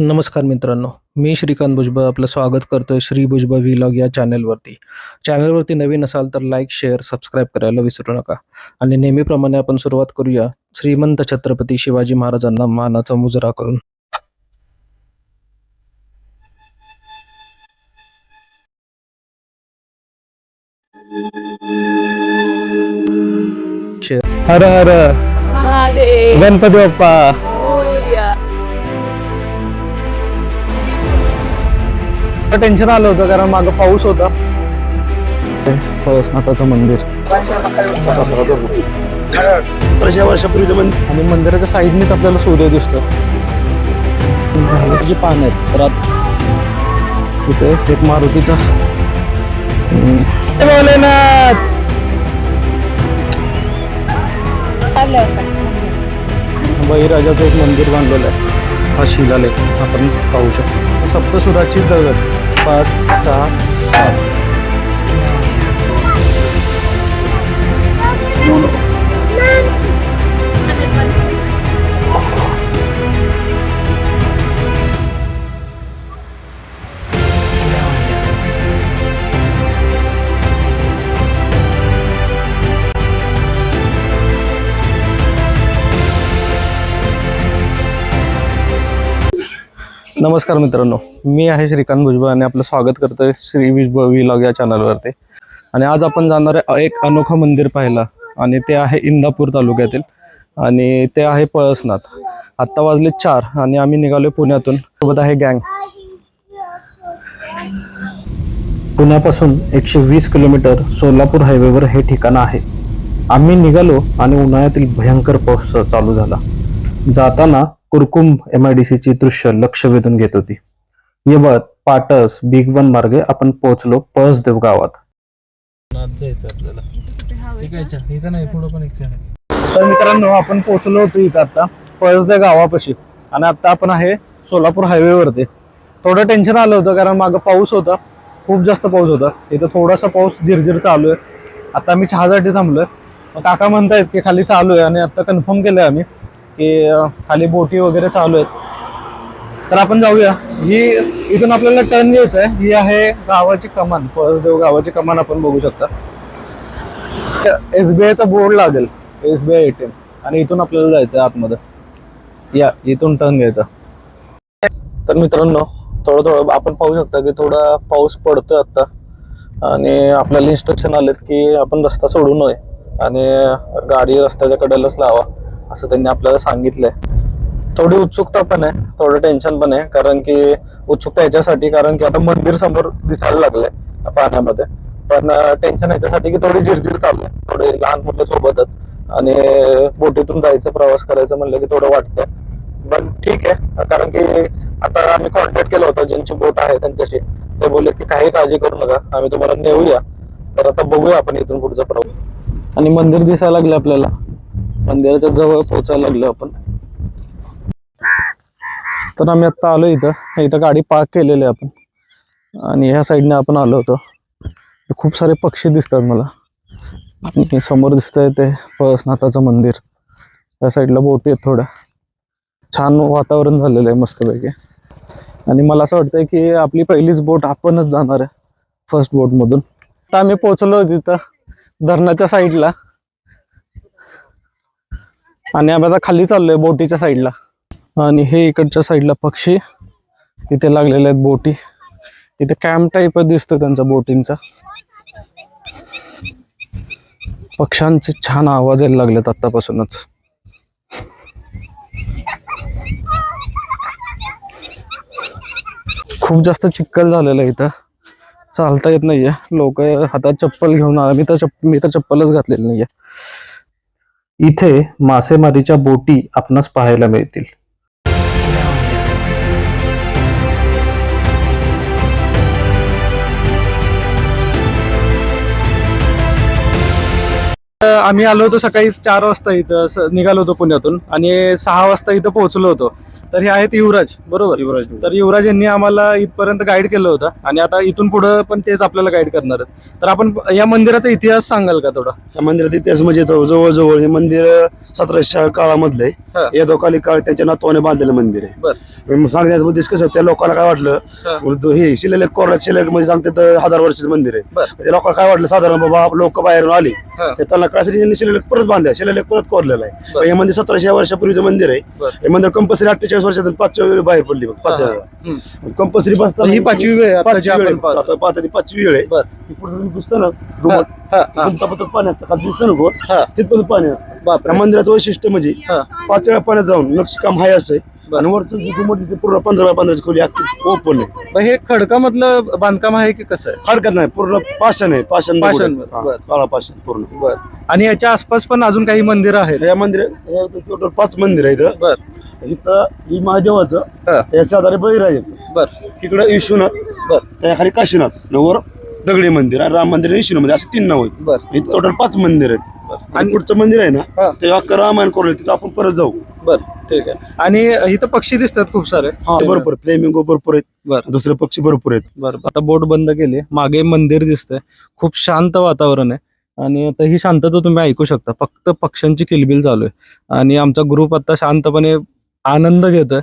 नमस्कार मित्रांनो मी श्रीकांत भुजबळ आपलं स्वागत करतोय श्री भुजबळ व्लॉग या चॅनलवरती चॅनलवरती नवीन असाल तर लाईक शेअर सबस्क्राईब करायला विसरू नका. आणि नेहमीप्रमाणे आपण सुरुवात करूया श्रीमंत छत्रपती शिवाजी महाराजांना मानाचा मुजरा करून. हर हर. गणपती बाप्पा. टेन्शन आलं होतं कारण मागं पाऊस होता. नाथाचं मंदिर. वर्षा वर्षापूर्वीचं मंदिर. आणि मंदिराच्या साईडनेच आपल्याला सूर्य दिसतो. जी पान आहेत तर आत- इथे एक मारुतीचा. भोलेनाथ! बळीराजाचं एक मंदिर बांधलेलं आहे. हा शिलालेख आपण पाहू शकतो. सप्तसुराची दगड पाच सहा सात नमस्कार मित्रांनो मी आहे श्रीकांत भुजबळ आणि आपलं स्वागत करतो श्री भुजबळ व्लॉग या चॅनलवरती. आणि आज आपण जाणार आहे एक अनोखं मंदिर पाहायला आणि ते आहे इंदापूर तालुक्यातील आणि ते आहे पळसनाथ. आत्ता वाजले चार आणि आम्ही निघालोय पुण्यातून. सोबत आहे गँग. पुण्यापासून एकशे वीस किलोमीटर सोलापूर हायवेवर हे ठिकाण आहे. आम्ही निघालो आणि उन्हाळ्यातील भयंकर पाऊस चालू झाला. जाताना कुरकुम एम आय डी सीची दृश्य लक्ष वेधून घेत होती. यवत पाटस बिग वन मार्गे आपण पोहोचलो पळसदेव गावात. तर मित्रांनो आपण पोहोचलो होतो इथं आता पळसदेव गावापाशी. आणि आता आपण आहे सोलापूर हायवेवरती. थोडं टेन्शन आलं होतं कारण मागं पाऊस होता. खूप जास्त पाऊस होता. इथं थोडासा पाऊस झिरझिर चालू आहे. आता आम्ही चहासाठी थांबलोय. मग काका म्हणतायत की खाली चालू आहे आणि आता कन्फर्म केलंय आम्ही. की खाली बोटी वगैरे चालू आहेत. तर आपण जाऊया. ही इथून आपल्याला टर्न घ्यायचा आहे ही आहे गावाची कमान. पळसदेव गावाची कमान आपण बघू शकता. एसबीआयचा बोर्ड लागेल. एसबीआय एटीएम आणि इथून आपल्याला जायचं आहे आतमध्ये. या इथून टर्न घ्यायचा. तर मित्रांनो थोडं थोडं आपण पाहू शकता की थोडा पाऊस पडतोय आता. आणि आपल्याला इन्स्ट्रक्शन आलेत की आपण रस्ता सोडू नये. आणि गाडी रस्त्याच्या कडेलाच लावा. असं त्यांनी आपल्याला सांगितलंय. थोडी उत्सुकता पण आहे थोडं टेन्शन पण आहे कारण की उत्सुकता याच्यासाठी कारण की आता मंदिर समोर दिसायला लागलंय पाण्यामध्ये पण टेन्शन याच्यासाठी की थोडी झिरझिर चालू आहे. थोडे लहान मुलं सोबतच आणि बोटीतून जायचं प्रवास करायचं म्हणलं की थोडं वाटतंय. पण ठीक आहे कारण की आता आम्ही कॉन्टॅक्ट केला होता ज्यांची बोट आहे त्यांच्याशी. ते बोलले की काही काळजी करू नका आम्ही तुम्हाला नेऊया. तर आता बघूया आपण इथून पुढचा प्रवास. आणि मंदिर दिसायला लागलं आपल्याला. मंदिराच्या जवळ पोहोचायला लागलो आपण. तर आम्ही आता आलो इथं. इथं गाडी पार्क केलेली आहे आपण. आणि ह्या साईडने आपण आलो होतो. खूप सारे पक्षी दिसतात मला. आणि समोर दिसतंय ते पळसनाथाचं मंदिर. त्या साईडला बोटी आहेत थोड्या. छान वातावरण झालेलं आहे मस्तपैकी. आणि मला असं वाटतंय की आपली पहिलीच बोट आपणच जाणार आहे. फर्स्ट बोटमधून आता आम्ही पोचलो तिथं धरणाच्या साईडला आणि आम्ही आता खाली चाललोय बोटीच्या साईडला. आणि हे इकडच्या साईडला पक्षी. इथे लागलेले आहेत बोटी. इथे कॅम्प टाईप दिसतो त्यांचा बोटींचा. पक्ष्यांचे छान आवाज यायला लागलेत आतापासूनच खूप जास्त चिक्कल झालेलं आहे इथं. चालता येत नाहीये. लोक हातात चप्पल घेऊन आला. मी तर चप मी तर चप्पलच घातलेली नाहीये. इथे मासेमारीच्या बोटी आपणास पाहायला मिळतील. आम्ही आलो होतो सकाळी चार वाजता इथं निघालो होतो पुण्यातून आणि सहा वाजता इथं पोहोचलो होतो. तर हे आहेत युवराज बरोबर? तर युवराज यांनी आम्हाला इथपर्यंत गाईड केलं होतं आणि आता इथून पुढे पण तेच आपल्याला गाईड करणार आहेत. तर आपण या मंदिराचा इतिहास सांगाल का थोडा? या मंदिरात इतिहास म्हणजे तो जवळजवळ हे मंदिर सतराशे काळामधलं. यादवकाली काळ त्यांच्या नातवाने बांधलेलं मंदिर आहे. सांगण्याचा उद्देश कसं त्या लोकांना काय वाटलं हा. शिलेलेख कोरड्यात शिलेखमध्ये सांगते तर हजार वर्षाचं मंदिर आहे. लोकांना काय वाटलं साधारण बाबा लोक बाहेरून आली. ते त्यांना कळायसाठी त्यांनी शिलेलेख परत बांधला शिलेलेख परत कोरलेला आहे. हे मंदिर सतराशे वर्षापूर्वीचं मंदिर आहे. हे मंदिर कंपल्सरी अठ्ठेचाळीस वर्षातून पाचव्या वेळी बाहेर पडली बघ पाचव्या हम्म. कंपल्सरी बसता ही पाचवी वेळ आहे आता जी पाचवी वेळ आपण आहे. पाहतो. आता पाहता ती पाचवी वेळ आहे बर ही पुढे तुम्ही दिसतं ना हा, दुमट हा, हा. गुंतापत्रात पाणी असतं खाली दिसतं ना गोल हा. तिथपर्यंत पाणी असतं बापरे या मंदिराचं वैशिष्ट्य म्हणजे हा. पाच वेळा पाण्यात जाऊन नक्षीकाम हाय असं. बर. आणि वरचं जे घुमट दिसते पूर्ण पंधरा बाय पंधराची खोली अख्खी ओपन आहे मग हे खडकामधलं बांधकाम आहे की कसं आहे हरकत नाही पूर्ण पाषाण आहे पाषाण दगड पाषाण, आहे. हा, बर. काळा पाषाण पूर्ण बर आणि याच्या आसपास पण अजून काही मंदिर आहेत या मंदिर टोटल पाच मंदिर आहे इथं बर इथं ही महादेवाचं हा. या शेजारी बळीराजाचं बर. तिकडं विश्वनाथ बर. त्याखाली काशीनाथ आणि वर दगडी मंदिर आणि राम मंदिर आणि विष्णू मंदिर असं तीन नाव आहेत. बर. इथं टोटल पाच मंदिर आहेत. आणि पुढचं मंदिर आहे हा. ना ते अख्खं रामायण कोरलं तिथं आपण परत जाऊ. बर. ठीक आहे. आणि इथं पक्षी दिसतात खूप सारे. भरपूर. फ्लेमिंगो भरपूर आहेत. बर. दुसरे पक्षी भरपूर आहेत. बर आता बोट बंद केली. मागे मंदिर दिसतंय. खूप शांत वातावरण आहे. आणि आता ही शांतता तुम्ही ऐकू शकता. फक्त पक्ष्यांची किलबिल चालू आहे. आणि आमचा ग्रुप आता शांतपणे आनंद घेतोय.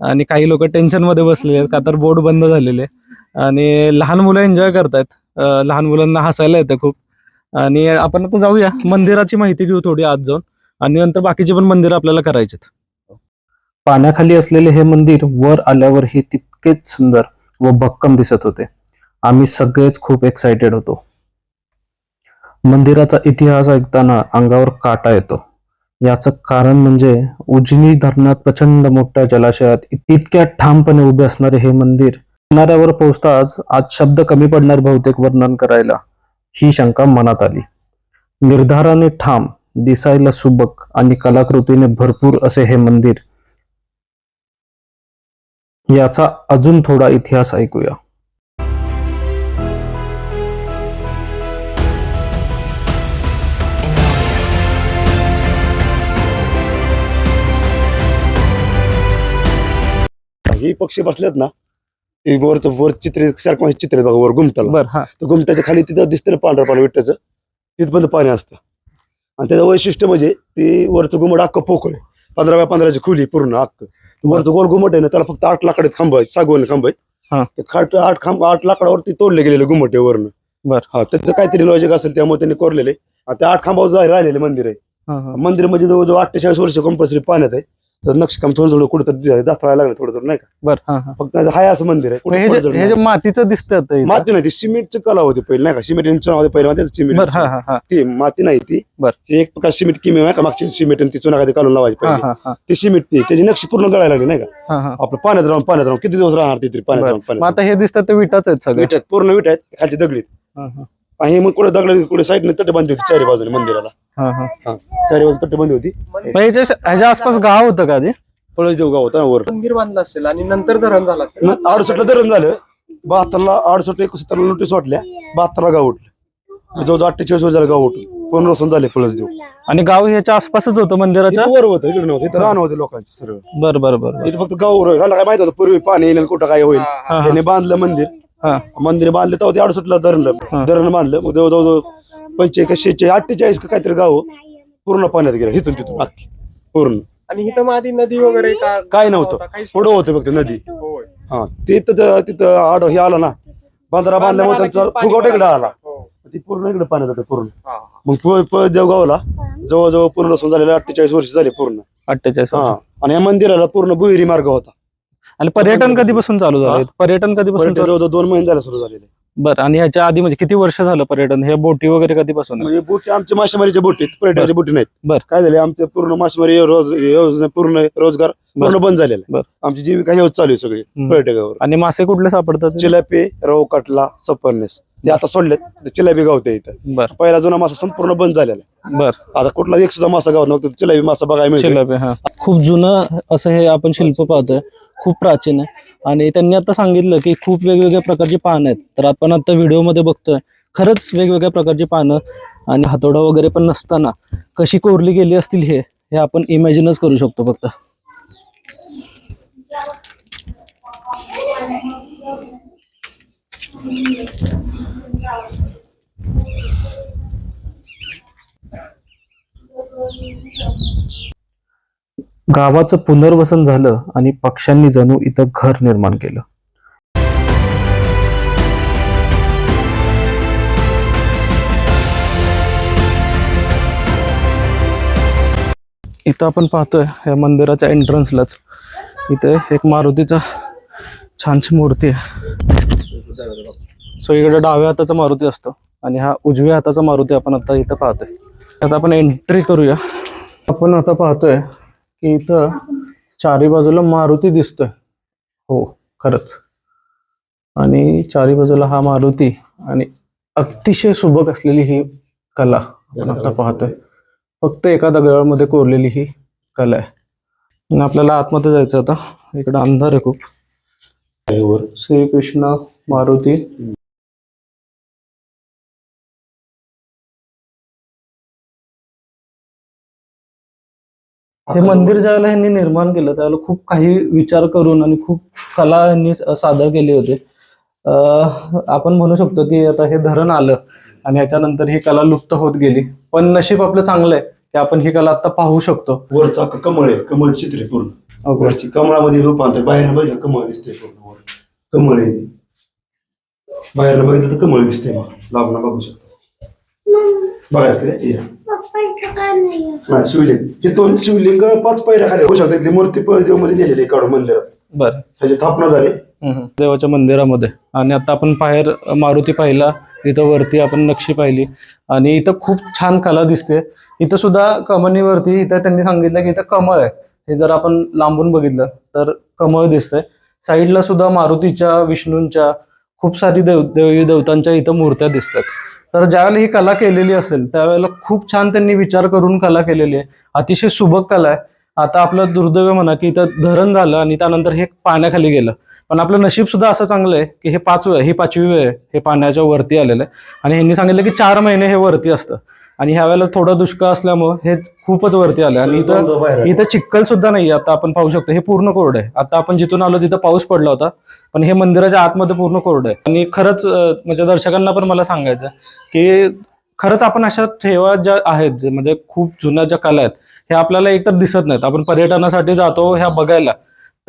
आणि काही लोक टेन्शनमध्ये बसलेले आहेत का तर बोट बंद झालेले आणि लहान मुलं एन्जॉय करतायत. लहान मुलांना हसायला येतं खूप. आणि आपण आता जाऊया. मंदिराची माहिती घेऊ थोडी आत जाऊन. आणि नंतर बाकीचे पण मंदिर आपल्याला करायचेत पाण्याखाली असलेले हे मंदिर वर आल्यावर हे तितकेच सुंदर व भक्कम दिसत होते. आम्ही सगळेच खूप एक्सायटेड होतो. मंदिराचा इतिहास ऐकताना अंगावर काटा येतो. याचं कारण म्हणजे उजनी धरणात प्रचंड मोठ्या जलाशयात इतक्या ठामपणे उभे असणारे हे मंदिर किनाऱ्यावर पोहोचताच आज शब्द कमी पडणार बहुतेक वर्णन करायला ही शंका मनात आली. निर्धाराने ठाम दिसायला सुबक आणि कलाकृतीने भरपूर असे हे मंदिर. याचा अजून थोडा इतिहास ऐकूया. ही पक्षी बसलेत ना ते वरचं वर चित्र सारखं चित्र आहे बघा वर गुमटाला बर हा. तर गुमटाच्या खाली तिथं दिसतं ना पांढरं पाणी विठ्ठाचं तिथपर्यंत पाणी असतं. आणि त्याचं वैशिष्ट्य म्हणजे ते वरचं घुमट अख्खं पोकळ आहे. पंधरा बाय पंधराची खोली पूर्ण अख्खं. वरचं गोल घुमट आहे ना त्याला फक्त आठ लाकडात खांब आहेत सागवण खांब हा. आहेत ते खाट आठ खांब आठ लाकडावरती तोडले गेलेले घुमट आहे वरनं. बर. हा त्याचं काहीतरी लॉजिक असेल त्यामुळे त्यांनी कोरलेले आणि त्या आठ खांबावर जाय राहिलेले मंदिर आहे. हा, हा. मंदिर म्हणजे जवळजवळ अठ्ठेचाळीस वर्ष कंपल्सरी पाण्यात आहे. तर नक्षीकाम थोडं थोडं कुठं दाखवायला लागलं थोडं थोडं नाही का? बर फक्त हाय असं मंदिर आहे. कुठं हे जे हे. जे मातीचं दिसतं. माती नाही ती सिमेंटची कला होती पहिले नाही का? सिमेंट चुना होते पहिले माहिती सिमेंट बर हा हा हा. ती माती नाही ती. बर. ती एक प्रकार सिमेंट किमी नाही का? मागची सिमेंट आणि ती चुना कधी काढून लावायची हा पहिले. हा हा. ती सिमेंट ती त्याची नक्षी पूर्ण गळायला लागली नाही का? हा हा. आपलं पाण्यात राहून पाण्यात राहून किती दिवस राहणार ती तरी पाण्यात बर. राहून मग पाण्यात आता हे दिसतात ते विटाच आहेत सगळे विटात पूर्ण विट आहेत खालची दगडीत हा, हा. आणि मग कुठे दगड कुठे साईडने तट बांधली होती चारी बाजूने मंदिराला. हा, हा. हा चारी बाजू तट बांधली होती. मग ह्याच्या ह्याच्या आसपास गाव होतं का आधी? पळस देव गाव होता ना वर. मंदिर बांधलं असेल आणि नंतर धरण झालं असेल. अडुसष्टला धरण झालं. बहात्तरला अडुसष्ट एकोणसत्तरला नोटीस वाटल्या. बहात्तरला गाव उठलं. जवळजवळ अठ्ठेचाळीस वर्षाला गाव उठलं पंधरा वर्ष झाले पळस देव आणि गाव ह्याच्या आसपासच होतं मंदिराच्या इथं वर होतं इकडे नव्हतं. इथं रान होते लोकांचे सर्व बर बर बर. इथं फक्त गाव ह्याला काय माहीत होतं पूर्वी पाणी येईल कुठं काय होईल. हा, हा. त्याने बांधलं मंदिर. हा. मंदिर बांधलं तेव्हा ते अडुसष्टला धरण धरण बांधलं. मग जवळ जवळ पंचेचाळीस अठ्ठेचाळीस का काहीतरी गाव पूर्ण पाण्यात गेलं इथून तिथून अख्खी. पूर्ण. आणि इथं मादी नदी वगैरे का काय नव्हतं. काहीच पुढं होतं फक्त नदी. होय. हा. ते तिथं तिथं आड हे आलं ना बांद्रा बांधल्यामुळे त्यांचा पाणी फुगवटा इकडे. आला. हो. ती पूर्ण इकडे पाण्यात होतं पूर्ण. हा, हा. मग प- प- देवगावला जवळजवळ पूर्ण लसूण झालेलं अठ्ठेचाळीस वर्ष झाले पूर्ण. अठ्ठेचाळीस हा. आणि या मंदिराला पूर्ण बुहेरी मार्ग होता. आणि पर्यटन कधीपासून चालू झालं पर्यटन कधीपासून पर्यटन जवळजवळ दोन महिने झाले सुरू झालेले. बर आणि ह्याच्या आधी म्हणजे किती वर्ष झालं पर्यटन? हे बोटी वगैरे कधीपासून? म्हणजे बोटी आमच्या मासेमारीच्या बोटीत पर्यटनाच्या बोटी नाहीत. बर. काय झाले आमचे पूर्ण मासेमारी रोज योजना पूर्ण रोजगार पूर्ण बंद झालेला बर. आहे. आमची जीविका चालू आहे सगळी हम्म. पर्यटकावर. आणि मासे कुठले सापडतात? चिलापी रव कटला सपरनेस ते आता सोडलेत. ते चिलापी गावते इथं. बर. पहिला जुना मासा संपूर्ण बंद झालेला आहे. बर. आता कुठला एक सुद्धा मासा गाव नव्हतं चिलापी मासा बघायला मिळतो शिलापी हा. खूप जुनं असं हे आपण शिल्प पाहतोय. खूप प्राचीन आहे. आणि त्यांनी आता सांगितलं की खूप वेगवेगळ्या प्रकारची पानं आहेत. तर आपण आता व्हिडिओमध्ये बघतोय खरंच वेगवेगळ्या प्रकारची पानं आणि हातोडा वगैरे पण नसताना कशी कोरली गेली असतील हे हे आपण इमॅजिनच करू शकतो फक्त. गावाचं पुनर्वसन झालं आणि पक्ष्यांनी जणू इथं घर निर्माण केलं. इथं आपण पाहतोय या मंदिराच्या एंट्रन्सलाच इथे एक मारुतीचा छानशी मूर्ती आहे. सो इकडे डाव्या हाताचा मारुती असतो आणि हा उजव्या हाताचा मारुती आपण आता इथं पाहतोय. आता आपण एंट्री करूया. आपण आता पाहतोय की इथं चारी बाजूला मारुती दिसतोय. हो खरंच. आणि चारी बाजूला हा मारुती आणि अतिशय सुबक असलेली ही कला आपण आता पाहतोय. फक्त एका दगडामध्ये कोरलेली ही कला आहे. आणि आपल्याला आतमध्ये जायचं आता. इकडं अंधार आहे खूप. श्रीकृष्ण मारुती. हे मंदिर ज्यावेळेला यांनी निर्माण केलं त्यावेळेला खूप काही विचार करून आणि खूप कला यांनी सादर केले होते. अं, आपण म्हणू शकतो की आता हे धरण आलं आणि याच्यानंतर ही कला लुप्त होत गेली. पण नशीब आपलं चांगलं आहे की आपण ही कला आता पाहू शकतो. वरचं कमळ आहे कमळ चित्र आहे पूर्ण वरची कमळामध्ये रूपांतर बाहेर बघितलं कमळ दिसते पूर्ण वर. कमळ आहे. बाहेरनं बघितलं तर कमळ दिसते मग लांबनं बघू शकतो. बघा इकडे, या. हा, शिवलिंग. हे दोन शिवलिंग पाच पायऱ्या खाली होऊ शकतात. इथली मूर्ती पळदेवमध्ये नेलेली आहे काढून मंदिरात. बरं. त्याची स्थापना झाली. देवाच्या मंदिरामध्ये. आणि आता आपण बाहेर मारुती पाहिला. इथं वरती आपण नक्षी पाहिली. आणि इथं खूप छान कला दिसते. इथं सुद्धा कमनीवरती इथं त्यांनी सांगितलं की इथं कमळ आहे. हे जर आपण लांबून बघितलं तर कमळ दिसतंय. साईडला सुद्धा मारुतीच्या विष्णूंच्या खूप सारी देव देवी देवतांच्या इथं मूर्त्या दिसतात. तर ज्यावेळेला ही कला केलेली असेल त्यावेळेला खूप छान त्यांनी विचार करून कला केलेली आहे. अतिशय सुबक कला आहे. आता आपलं दुर्दैव म्हणा की इथं धरण झालं आणि त्यानंतर हे पाण्याखाली गेलं. पण आपलं नशीब सुद्धा असं चांगलं आहे की हे पाच वेळ ही पाचवी वेळ आहे. हे पाण्याच्या वरती आलेलं आहे. आणि ह्यांनी सांगितलं की चार महिने हे वरती असतं. आणि ह्या वेळेला थोडं दुष्काळ असल्यामुळं हे खूपच वरती आलं आणि इथं. इथं चिक्कल सुद्धा नाही आता आपण पाहू शकतो हे पूर्ण कोरडं आहे. आता आपण जिथून आलो तिथं पाऊस पडला होता पण हे मंदिराच्या आतमध्ये पूर्ण कोरडं आहे. आणि खरंच म्हणजे दर्शकांना पण मला सांगायचं की खरंच आपण अशा ठेवा ज्या आहेत जे म्हणजे खूप जुन्या ज्या कला आहेत हे आपल्याला एकतर दिसत नाहीत. आपण पर्यटनासाठी जातो ह्या बघायला.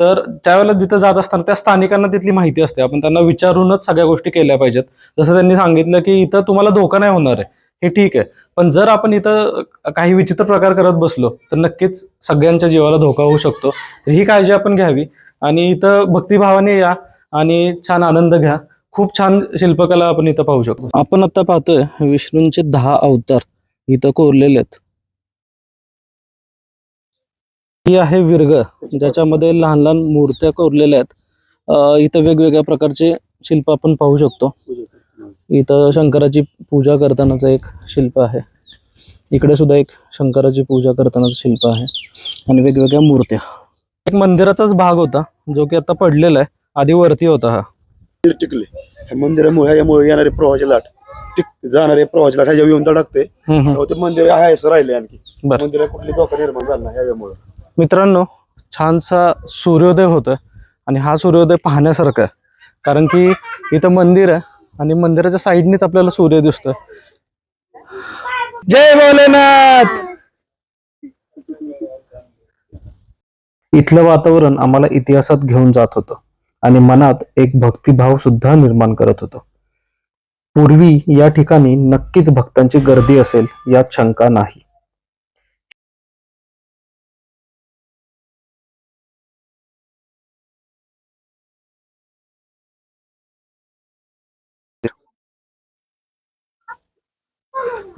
तर त्यावेळेला जिथं जात असताना त्या स्थानिकांना तिथली माहिती असते. आपण त्यांना विचारूनच सगळ्या गोष्टी केल्या पाहिजेत. जसं त्यांनी सांगितलं की इथं तुम्हाला धोका नाही होणार आहे. हे ठीक आहे. पण जर आपण इथं काही विचित्र प्रकार करत बसलो तर नक्कीच सगळ्यांच्या जीवाला धोका होऊ शकतो. तर ही काळजी आपण घ्यावी. आणि इथं भक्तिभावाने या आणि छान आनंद घ्या. खूप छान शिल्पकला आपण इथं पाहू शकतो. आपण आता पाहतोय विष्णूंचे दहा अवतार इथं कोरलेले आहेत. ही आहे विरग ज्याच्यामध्ये लहान लहान मूर्त्या कोरलेल्या आहेत. इथं वेगवेगळ्या प्रकारचे शिल्प आपण पाहू शकतो. इथं शंकराची पूजा करतानाचं एक शिल्प आहे. इकडे सुद्धा एक शंकराची पूजा करतानाचं शिल्प आहे. आणि वेगवेगळ्या मूर्त्या. एक मंदिराचाच भाग होता जो की आता पडलेला आहे. आधी वरती होता हा. मंदिर टिकले. ह्या मंदिरामुळे ह्यामुळे येणारे प्रवाहाची लाट टिक जाणारे प्रवाहाची लाट ह्याच्या येऊन धडकते. तेव्हा ते मंदिर आहे असं राहिले आणखी. बरं. मंदिरात कुठली धोका निर्माण झाला नाही ह्यामुळे मित्रांनो छानसा सूर्योदय होतोय. आणि हा सूर्योदय पाहण्यासारखा आहे. कारण की इथं मंदिर आहे. आणि मंदिराच्या साईडनेच आपल्याला सूर्य दिसतोय. जय भोलेनाथ! इथलं वातावरण आम्हाला इतिहासात घेऊन जात होतं आणि मनात एक भक्तिभाव सुद्धा निर्माण करत होतं. पूर्वी या ठिकाणी नक्कीच भक्तांची गर्दी असेल यात शंका नाही.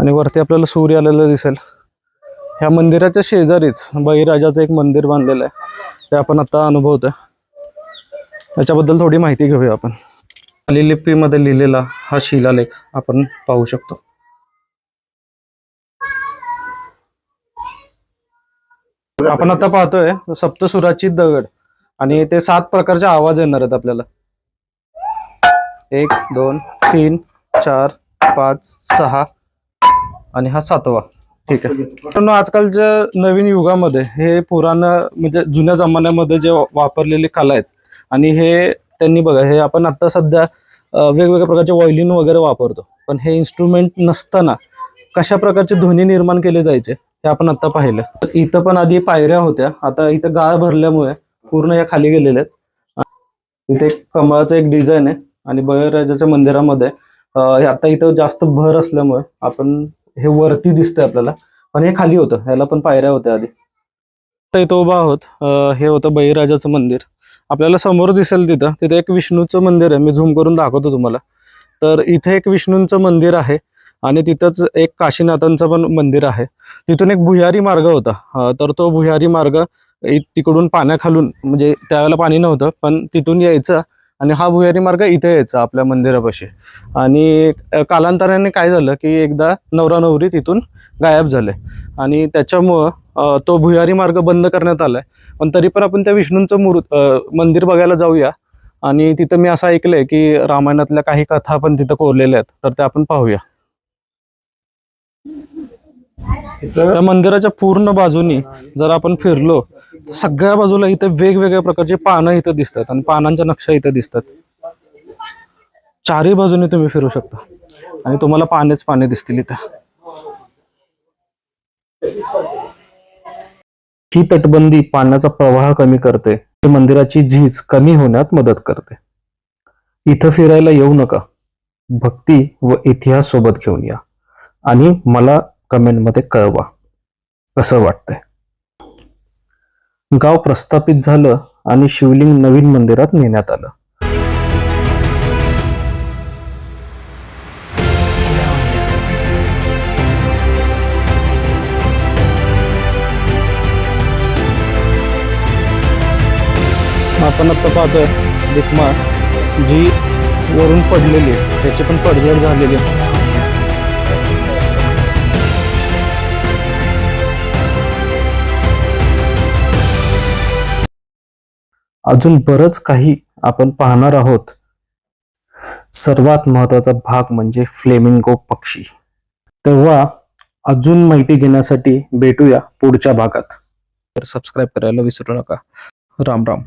आणि वरती आपल्याला सूर्य आलेला दिसेल. ह्या मंदिराच्या शेजारीच बळीराजाचं एक मंदिर बांधलेलं आहे. ते आपण आता अनुभवतोय. याच्याबद्दल थोडी माहिती घेऊया आपण. लिलिपीमध्ये लिपीमध्ये लिहिलेला हा शिलालेख आपण पाहू शकतो. आपण आता पाहतोय सप्तसुराची दगड आणि ते सात प्रकारचे आवाज येणार आहेत आपल्याला. एक दोन तीन चार पाच सहा आणि हा सातवा. ठीक आहे. मित्रांनो आजकालच्या नवीन युगामध्ये हे पुराण म्हणजे जुन्या जमान्यामध्ये जे वापरलेले कला आहेत आणि हे त्यांनी बघा हे आपण आता सध्या वेगवेगळ्या प्रकारचे वॉयलिन वगैरे वापरतो. पण हे इन्स्ट्रुमेंट नसताना कशा प्रकारचे ध्वनी निर्माण केले जायचे हे आपण आता पाहिलं. तर इथं पण आधी पायऱ्या होत्या. आता इथं गाळ भरल्यामुळे पूर्ण या खाली गेलेल्या आहेत. इथे एक कमळाचं एक डिझाईन आहे. आणि बळीराजाच्या मंदिरामध्ये आता इथं जास्त भर असल्यामुळे आपण हे वरती दिसतंय आपल्याला. पण हे खाली होतं. ह्याला पण पायऱ्या होत्या आधी. इथं उभा आहोत. हे होतं बळीराजाचं मंदिर. आपल्याला समोर दिसेल तिथं. तिथे एक विष्णूचं मंदिर आहे. मी झूम करून दाखवतो तुम्हाला. तर इथे एक विष्णूंचं मंदिर आहे आणि तिथंच एक काशीनाथांचं पण मंदिर आहे. तिथून एक भुयारी मार्ग होता. तर तो भुयारी मार्ग तिकडून पाण्याखालून म्हणजे त्यावेळेला पाणी नव्हतं पण तिथून यायचं आणि हा भुयारी मार्ग इथे यायचा आपल्या मंदिरापाशी. आणि कालांतराने काय झालं की एकदा नवरा नवरी तिथून गायब झाले. आणि त्याच्यामुळं तो भुयारी मार्ग बंद करण्यात आलाय. पण तरी पण आपण त्या विष्णूंचं मूर्त मंदिर बघायला जाऊया. आणि तिथं मी असं ऐकलंय की रामायणातल्या काही कथा पण तिथं कोरलेल्या आहेत. तर त्या आपण पाहूया. त्या मंदिराच्या पूर्ण बाजूनी जर आपण फिरलो तर सगळ्या बाजूला इथं वेगवेगळ्या प्रकारचे पानं इथं दिसतात आणि पानांच्या नक्षा इथं दिसतात. चारही बाजूने तुम्ही फिरू शकता. आणि तुम्हाला पानेच पाने दिसतील इथं. ही तटबंदी पाण्याचा प्रवाह कमी करते. मंदिराची झीज कमी होण्यात मदत करते. इथं फिरायला येऊ नका. भक्ती व इतिहास सोबत घेऊन या. आणि मला कमेंटमध्ये कळवा कसं वाटतंय. गाव प्रस्थापित झालं आणि शिवलिंग नवीन मंदिरात नेण्यात आलं. आपण आता पाहतोय दिकमाळ जी वरून पडलेली त्याची पण पडझड झालेली अजून बरंच काही आपण पाहणार आहोत. सर्वात महत्त्वाचा भाग म्हणजे फ्लेमिंगो पक्षी. तेव्हा अजून माहिती घेण्यासाठी भेटूया पुढच्या भागात. तर सबस्क्राईब करायला विसरू नका. राम राम.